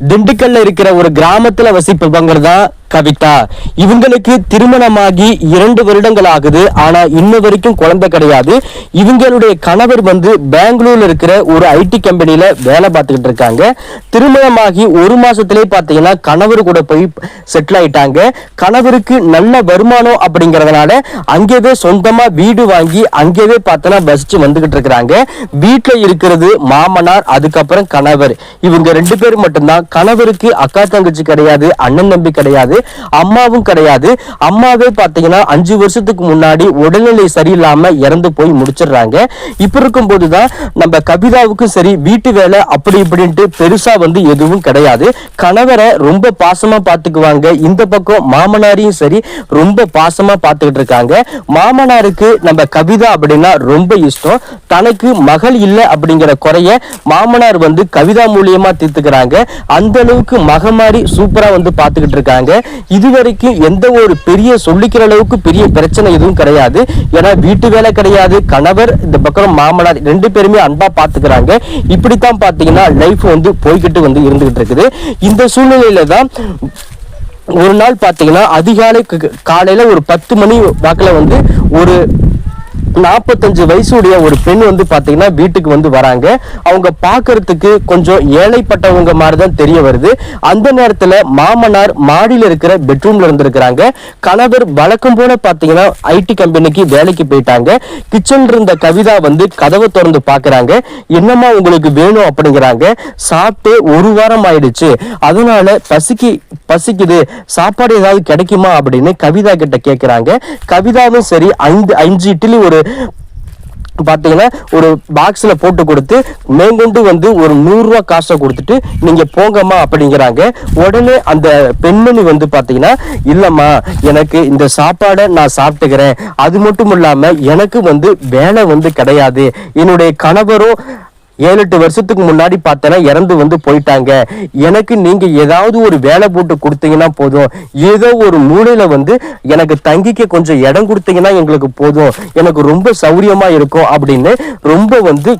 திண்டுக்கல்ல இருக்கிற ஒரு கிராமத்துல வசிப்பவங்க தான் கவிதா இவங்களுக்கு திருமணமாகி இரண்டு வருடங்கள் ஆகுது ஆனா இன்ன வரைக்கும் குழந்தை கிடையாது. இவங்களுடைய கணவர் வந்து பெங்களூர்ல இருக்கிற ஒரு ஐடி கம்பெனில வேலை பார்த்துக்கிட்டு இருக்காங்க. திருமணமாகி ஒரு மாசத்திலே பாத்தீங்கன்னா கணவர் கூட போய் செட்டில் ஆயிட்டாங்க. கணவருக்கு நல்ல வருமானம் அப்படிங்கறதுனால அங்கேவே சொந்தமா வீடு வாங்கி அங்கேவே பார்த்தோன்னா வசிச்சு வந்துகிட்டு இருக்கிறாங்க. வீட்டுல இருக்கிறது மாமனார் அதுக்கப்புறம் கணவர். இவங்க ரெண்டு பேர் மட்டும்தான். கணவருக்கு அக்கா தங்கச்சி கிடையாது அண்ணன் தம்பி கிடையாது. அம்மாவும் கிடையாது. அம்மாவே பார்த்தீங்கன்னா அஞ்சு வருஷத்துக்கு முன்னாடி உடல்நிலை சரியில்லாம இறந்து போய் முடிச்சிடுறாங்க. இப்ப இருக்கும் போதுதான் நம்ம கவிதாவுக்கும் சரி வீட்டு வேலை அப்படி இப்படின்ட்டு பெருசா வந்து எதுவும் கிடையாது. கணவரை ரொம்ப பாசமா பாத்துக்குவாங்க இந்த பக்கம் மாமனாரையும் சரி ரொம்ப பாசமா பார்த்துக்கிட்டு இருக்காங்க. மாமனாருக்கு நம்ம கவிதா அப்படின்னா ரொம்ப இஷ்டம். தனக்கு மகள் இல்லை அப்படிங்கிற குறைய மாமனார் வந்து கவிதா மூலியமா தீர்த்துக்கிறாங்க. அந்த அளவுக்கு மக மாதிரி சூப்பரா வந்து பாத்துக்கிட்டு இருக்காங்க. இதுவரைக்கும் எந்த ஒரு பெரிய சொல்லிக்கிற அளவுக்கு பெரிய பிரச்சனை எதுவும் கிடையாது. ஏன்னா வீட்டு வேலை கிடையாது கணவர் இந்த பக்கம் மாமனார் ரெண்டு பேருமே அன்பா பாத்துக்கிறாங்க. இப்படித்தான் பாத்தீங்கன்னா லைஃப் வந்து போய்கிட்டு வந்து இருந்துகிட்டு இருக்குது. இந்த சூழ்நிலையில தான் ஒரு நாள் பாத்தீங்கன்னா அதிகாலை க- காலையில ஒரு பத்து மணி வாக்குல வந்து ஒரு நாற்பத்தஞ்சு வயசுடைய ஒரு பெண் வந்து பாத்தீங்கன்னா வீட்டுக்கு வந்து வராங்க. அவங்க பார்க்கறதுக்கு கொஞ்சம் ஏழைப்பட்டவங்க மாதிரி தான் தெரிய வருது. அந்த நேரத்துல மாமனார் மாடியில் இருக்கிற பெட்ரூம்ல இருந்திருக்கிறாங்க. கணவர் வழக்கம் போல பாத்தீங்கன்னா ஐடி கம்பெனிக்கு வேலைக்கு போயிட்டாங்க. கிச்சன்ல இருந்த கவிதா வந்து கதவை திறந்து பாக்குறாங்க. என்னம்மா உங்களுக்கு வேணும் அப்படிங்கிறாங்க. சாப்பிட்டு ஒரு வாரம் ஆயிடுச்சு. அதனால பசிக்கு பசிக்குது. சாப்பாடு ஏதாவது கிடைக்குமா அப்படின்னு கவிதா கிட்ட கேக்குறாங்க. கவிதாவும் சரி ஐந்து அஞ்சு இட்லி ஒரு பார்த்தீங்கன்னா ஒரு பாக்ஸில் போட்டு கொடுத்து மேற்கொண்டு வந்து ஒரு நூறுரூவா காசை கொடுத்துட்டு நீங்கள் போங்கம்மா அப்படிங்கிறாங்க. உடனே அந்த பெண்மணி வந்து பார்த்தீங்கன்னா இல்லைம்மா எனக்கு இந்த சாப்பாடை நான் சாப்பிட்டுக்கிறேன். அது மட்டும் இல்லாமல் எனக்கு வந்து வேலை வந்து கிடையாது. என்னுடைய கணவரும் ஏழு எட்டு வருஷத்துக்கு முன்னாடி பார்த்தேன்னா இறந்து வந்து போயிட்டாங்க. எனக்கு நீங்க ஏதாவது ஒரு வேலை போட்டு கொடுத்தீங்கன்னா போதும். ஏதோ ஒரு மூலையில வந்து எனக்கு தங்கிக்க கொஞ்சம் இடம் கொடுத்தீங்கன்னா எங்களுக்கு போதும். எனக்கு ரொம்ப சௌரியமா இருக்கும் அப்படின்னு ரொம்ப வந்து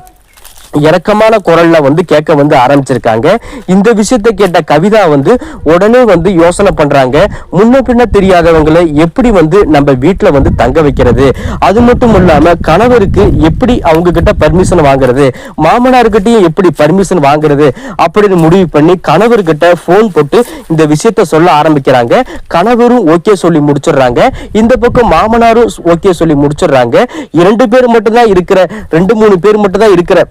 இறக்கமான குரல்ல வந்து கேட்க வந்து ஆரம்பிச்சிருக்காங்க. இந்த விஷயத்தை கேட்ட கவிதா வந்து உடனே வந்து யோசனை பண்றாங்க. முன்ன பின்ன தெரியாதவங்களை எப்படி வந்து நம்ம வீட்டுல வந்து தங்க வைக்கிறது? அது மட்டும் இல்லாம கணவருக்கு எப்படி அவங்க கிட்ட பர்மிஷன் வாங்குறது? மாமனார்கிட்டையும் எப்படி பர்மிஷன் வாங்குறது? அப்படின்னு முடிவு பண்ணி கணவர்கிட்ட ஃபோன் போட்டு இந்த விஷயத்த சொல்ல ஆரம்பிக்கிறாங்க. கணவரும் ஓகே சொல்லி முடிச்சிடுறாங்க. இந்த பக்கம் மாமனாரும் ஓகே சொல்லி முடிச்சிடுறாங்க. இரண்டு பேர் மட்டும்தான் இருக்கிற ரெண்டு மூணு பேர் மட்டும்தான் இருக்கிற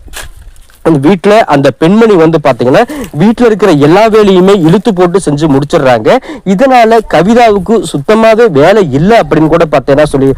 அந்த வீட்டில் அந்த பெண்மணி வந்து பார்த்தீங்கன்னா வீட்டில் இருக்கிற எல்லா வேலையுமே இழுத்து போட்டு செஞ்சு முடிச்சிடுறாங்க. இதனால கவிதாவுக்கு சுத்தமாகவே வேலை இல்லை அப்படின்னு கூட பார்த்தீங்கன்னா சொல்லி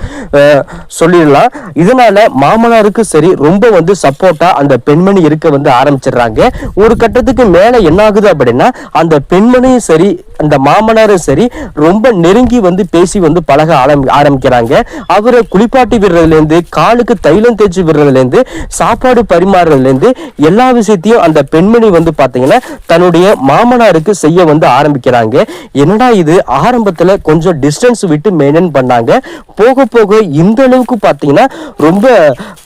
சொல்லிடலாம். இதனால மாமனாருக்கு சரி ரொம்ப வந்து சப்போர்ட்டாக அந்த பெண்மணி இருக்க வந்து ஆரம்பிச்சிடுறாங்க. ஒரு கட்டத்துக்கு மேலே என்ன ஆகுது அப்படின்னா அந்த பெண்மணியும் சரி அந்த மாமனாரும் சரி ரொம்ப நெருங்கி வந்து பேசி வந்து பழக ஆரம்பி ஆரம்பிக்கிறாங்க. அவரை குளிப்பாட்டி விடுறதுலேருந்து காலுக்கு தைலம் தேய்ச்சி விடுறதுலேருந்து சாப்பாடு பரிமாறுறதுலேருந்து எல்லா விஷயத்தையும் அந்த பெண்மணி வந்து பார்த்தீங்கன்னா தன்னுடைய மாமனாருக்கு செய்ய வந்து ஆரம்பிக்கிறாங்க. என்னடா இது? ஆரம்பத்தில் கொஞ்சம் டிஸ்டன்ஸ் விட்டு மெயின்டைன் பண்ணாங்க. போக போக இந்த அளவுக்கு பார்த்தீங்கன்னா ரொம்ப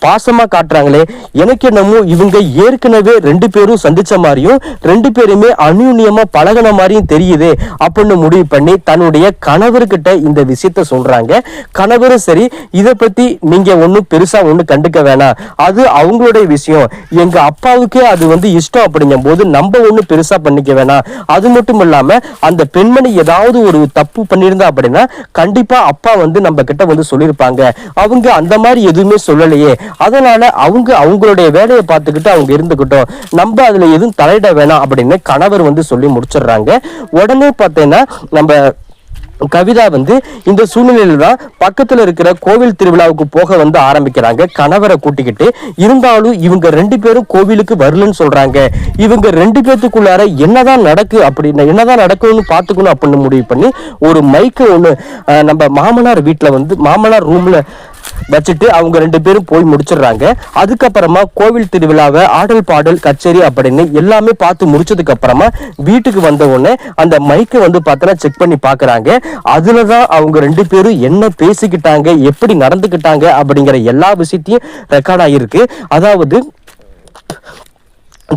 பாசமாக காட்டுறாங்களே. எனக்கு என்னமோ இவங்க ஏற்கனவே ரெண்டு பேரும் சந்திச்ச மாதிரியும் ரெண்டு பேருமே அந்யுன்யமா பழகுன மாதிரியும் தெரியுதே. அப்படின்னு முடிவு பண்ணி தன்னுடைய கணவர்கிட்ட இந்த விஷயத்த சொல்றாங்க. கணவரும் சரி இதை பத்தி நீங்க ஒன்றும் பெருசா ஒன்றும் கண்டுக்க வேணாம். அது அவங்களுடைய விஷயம். எங்க அப்பாவுக்கே அது வந்து இஷ்டம் அப்படிங்கும் போது நம்ம ஒன்றும் பெருசா பண்ணிக்க வேணாம். அது மட்டும் இல்லாம அந்த பெண்மணி ஏதாவது ஒரு தப்பு பண்ணியிருந்தா அப்படின்னா கண்டிப்பா அப்பா வந்து நம்ம கிட்ட வந்து சொல்லியிருப்பாங்க. அவங்க அந்த மாதிரி எதுவுமே சொல்லலையே. அதனால அவங்க அவங்களுடைய வேலையை பார்த்துக்கிட்டு அவங்க இருந்துக்கிட்டோம் நம்ம அதுல எதுவும் தலையிட வேணாம் அப்படின்னு கணவர் வந்து சொல்லி முடிச்சிடுறாங்க. உடனே பார்த்தீங்கன்னா நம்ம கவிதா வந்து இந்த சூழ்நிலையில தான் பக்கத்துல இருக்கிற கோவில் திருவிழாவுக்கு போக வந்து ஆரம்பிக்கிறாங்க. கணவரை கூட்டிக்கிட்டு இருந்தாலும் இவங்க ரெண்டு பேரும் கோவிலுக்கு வரலன்னு சொல்றாங்க. இவங்க ரெண்டு பேத்துக்குள்ளார என்னதான் நடக்கு அப்படின்னு என்னதான் நடக்கும்னு பாத்துக்கணும் அப்படின்னு முடிவு பண்ணி ஒரு மைக்கு ஒண்ணு நம்ம மாமனார் வீட்டுல வந்து மாமனார் ரூம்ல வச்சுட்டு அவங்க ரெண்டு பேரும் போய் முடிச்சிடுறாங்க. அதுக்கப்புறமா கோவில் திருவிழாவை ஆடல் பாடல் கச்சேரி அப்படின்னு எல்லாமே பார்த்து முடிச்சதுக்கு அப்புறமா வீட்டுக்கு வந்த உடனே அந்த மைக்கை வந்து பார்த்தோன்னா செக் பண்ணி பார்க்குறாங்க. அதில் தான் அவங்க ரெண்டு பேரும் என்ன பேசிக்கிட்டாங்க எப்படி நடந்துக்கிட்டாங்க அப்படிங்கிற எல்லா விஷயத்தையும் ரெக்கார்ட் ஆகிருக்கு அதாவது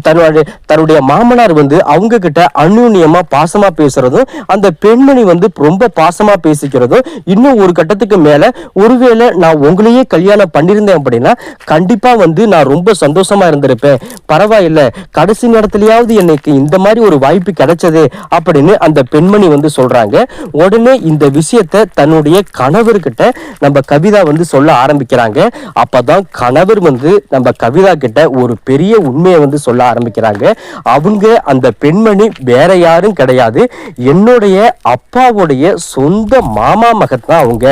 தன்னுடைய தன்னுடைய மாமனார் வந்து அவங்க கிட்ட அந்யூன்யமா பாசமா பேசுறதும் அந்த பெண்மணி வந்து ரொம்ப பாசமா பேசிக்கிறதும் இன்னும் ஒரு கட்டத்துக்கு மேல ஒருவேளை நான் உங்களையே கல்யாணம் பண்ணியிருந்தேன் அப்படின்னா கண்டிப்பா வந்து நான் ரொம்ப சந்தோஷமா இருந்திருப்பேன். பரவாயில்ல கடைசி நேரத்திலேயாவது எனக்கு இந்த மாதிரி ஒரு வாய்ப்பு கிடைச்சது அப்படின்னு அந்த பெண்மணி வந்து சொல்றாங்க. உடனே இந்த விஷயத்த தன்னுடைய கணவர்கிட்ட நம்ம கவிதா வந்து சொல்ல ஆரம்பிக்கிறாங்க. அப்பதான் கணவர் வந்து நம்ம கவிதா கிட்ட ஒரு பெரிய உண்மையை வந்து சொல்ல ஆரம்பிக்கிறாங்க. அவங்க அந்த பெண்மணி வேற யாரும் கிடையாது. என்னுடைய அப்பாவுடைய சொந்த மாமா மகன் தான் அவங்க.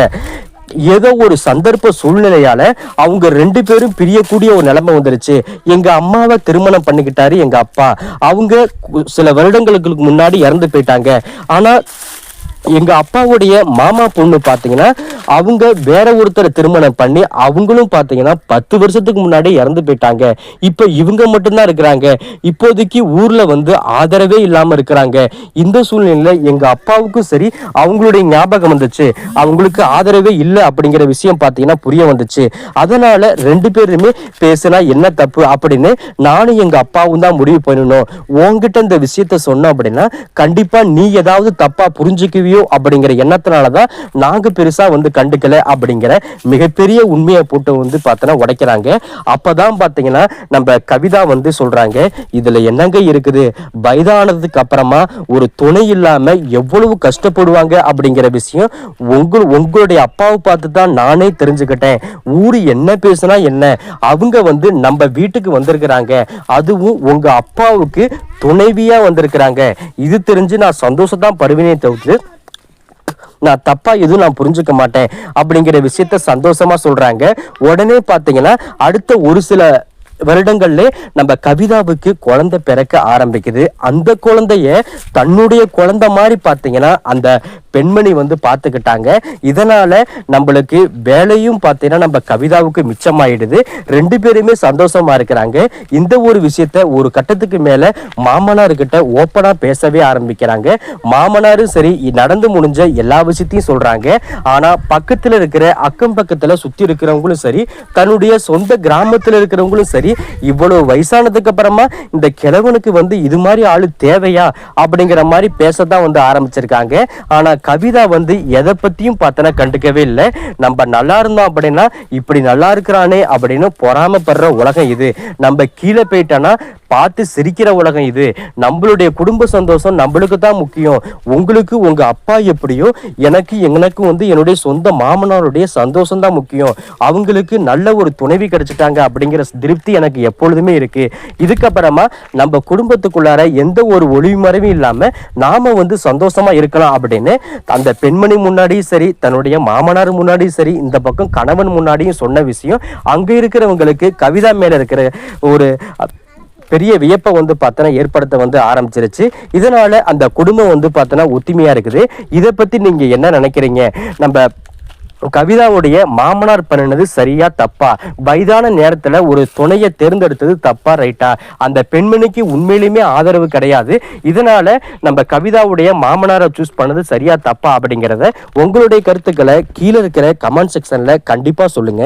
ஏதோ ஒரு சந்தர்ப்ப சூழ்நிலையால அவங்க ரெண்டு பேரும் பிரியக்கூடிய ஒரு நிலைமை வந்துருச்சு. எங்க அம்மாவை திருமணம் பண்ணிக்கிட்டாரு எங்க அப்பா. அவங்க சில வருடங்களுக்கு முன்னாடி இறந்து போயிட்டாங்க. ஆனா எங்கள் அப்பாவுடைய மாமா பொண்ணு பார்த்தீங்கன்னா அவங்க வேற ஒருத்தரை திருமணம் பண்ணி அவங்களும் பார்த்தீங்கன்னா பத்து வருஷத்துக்கு முன்னாடி இறந்து போயிட்டாங்க. இப்போ இவங்க மட்டும்தான் இருக்கிறாங்க. இப்போதைக்கு ஊரில் வந்து ஆதரவே இல்லாமல் இருக்கிறாங்க. இந்த சூழ்நிலையில் எங்கள் அப்பாவுக்கும் சரி அவங்களுடைய ஞாபகம் வந்துச்சு. அவங்களுக்கு ஆதரவே இல்லை அப்படிங்கிற விஷயம் பார்த்தீங்கன்னா புரிய வந்துச்சு. அதனால் ரெண்டு பேருமே பேசினா என்ன தப்பு அப்படின்னு நானும் எங்கள் அப்பாவும் தான் முடிவு பண்ணணும் உங்ககிட்ட இந்த விஷயத்த சொன்னோம் அப்படின்னா கண்டிப்பாக நீ ஏதாவது தப்பாக புரிஞ்சுக்குவீ புரிஞ்சுக்குவியோ அப்படிங்கிற எண்ணத்தினாலதான் நாங்க பெருசா வந்து கண்டுக்கல அப்படிங்கிற மிகப்பெரிய உண்மையை போட்டு வந்து பார்த்தோன்னா உடைக்கிறாங்க. அப்பதான் பாத்தீங்கன்னா நம்ம கவிதா வந்து சொல்றாங்க இதுல என்னங்க இருக்குது? வயதானதுக்கு அப்புறமா ஒரு துணை இல்லாம எவ்வளவு கஷ்டப்படுவாங்க? அப்படிங்கிற விஷயம் உங்க உங்களுடைய அப்பாவை பார்த்து தான் நானே தெரிஞ்சுக்கிட்டேன். ஊர் என்ன பேசுனா என்ன? அவங்க வந்து நம்ம வீட்டுக்கு வந்திருக்கிறாங்க. அதுவும் உங்க அப்பாவுக்கு துணைவியா வந்திருக்கிறாங்க. இது தெரிஞ்சு நான் சந்தோஷம் தான் படுவேனே தவிர்த்து நான் தப்பா எதுவும் நான் புரிஞ்சுக்க மாட்டேன் அப்படிங்கிற விஷயத்த சந்தோஷமா சொல்றாங்க. உடனே பாத்தீங்கன்னா அடுத்த ஒரு சில வருடங்கள்ல நம்ம கவிதாவுக்கு குழந்தை பிறக்க ஆரம்பிக்குது. அந்த குழந்தைய தன்னுடைய குழந்தை மாதிரி பார்த்தீங்கன்னா அந்த பெண்மணி வந்து பார்த்துக்கிட்டாங்க. இதனால நம்மளுக்கு வேலையும் பார்த்தீங்கன்னா நம்ம கவிதாவுக்கு மிச்சமாயிடுது. ரெண்டு பேருமே சந்தோஷமா இருக்கிறாங்க. இந்த ஒரு விஷயத்த ஒரு கட்டத்துக்கு மேல மாமனார் கிட்ட ஓப்பனா பேசவே ஆரம்பிக்கிறாங்க. மாமனாரும் சரி நடந்து முடிஞ்ச எல்லா விஷயத்தையும் சொல்றாங்க. ஆனா பக்கத்துல இருக்கிற அக்கம் பக்கத்துல சுத்தி இருக்கிறவங்களும் சரி தன்னுடைய சொந்த கிராமத்துல இருக்கிறவங்களும் சரி இவ்வளவு வயசானதுக்கு அப்புறமா இந்த கிழவனுக்கு வந்து இது மாதிரி ஆளு தேவையா அப்படிங்கிற மாதிரி பேசத்தான் வந்து ஆரம்பிச்சிருக்காங்க. ஆனா கவிதா வந்து எதை பத்தியும் பார்த்தனா கண்டுக்கவே இல்லை. நம்ம நல்லா இருந்தோம் அப்படின்னா இப்படி நல்லா இருக்கிறானே அப்படின்னு பொறாமைப்படுற உலகம் இது. நம்ம கீழே போயிட்டோன்னா பார்த்து சிரிக்கிற உலகம் இது. நம்மளுடைய குடும்ப சந்தோஷம் நம்மளுக்கு தான் முக்கியம். உங்களுக்கு உங்க அப்பா எப்படியோ எனக்கு எனக்கு வந்து என்னுடைய சொந்த மாமனாருடைய சந்தோஷம் தான் முக்கியம். அவங்களுக்கு நல்ல ஒரு துணைவி கிடைச்சிட்டாங்க அப்படிங்கிற திருப்தி எனக்கு எப்பொழுதுமே இருக்கு. இதுக்கப்புறமா நம்ம குடும்பத்துக்குள்ளார எந்த ஒரு ஒளிமறைவும் இல்லாம நாம வந்து சந்தோஷமா இருக்கலாம் அப்படின்னு அந்த பெண்மணி முன்னாடியும் சரி தன்னுடைய மாமனார் முன்னாடியும் சரி இந்த பக்கம் கணவன் முன்னாடியும் சொன்ன விஷயம் அங்க இருக்கிறவங்களுக்கு கவிதா மேல இருக்கிற ஒரு பெரிய வியப்பை வந்து பார்த்தோன்னா ஏற்படுத்த வந்து ஆரம்பிச்சிருச்சு. இதனால அந்த குடும்பம் வந்து பார்த்தோன்னா ஒத்துமையாக இருக்குது. இதை பற்றி நீங்கள் என்ன நினைக்கிறீங்க? நம்ம கவிதாவுடைய மாமனார் பண்ணினது சரியா தப்பா? வயதான நேரத்துல ஒரு துணையை தேர்ந்தெடுத்தது தப்பா ரைட்டா? அந்த பெண்மணிக்கு உண்மையிலுமே ஆதரவு கிடையாது. இதனால நம்ம கவிதாவுடைய மாமனாரை சூஸ் பண்ணது சரியா தப்பா அப்படிங்கிறத உங்களுடைய கருத்துக்களை கீழே இருக்கிற கமெண்ட் செக்ஷன்ல கண்டிப்பா சொல்லுங்க.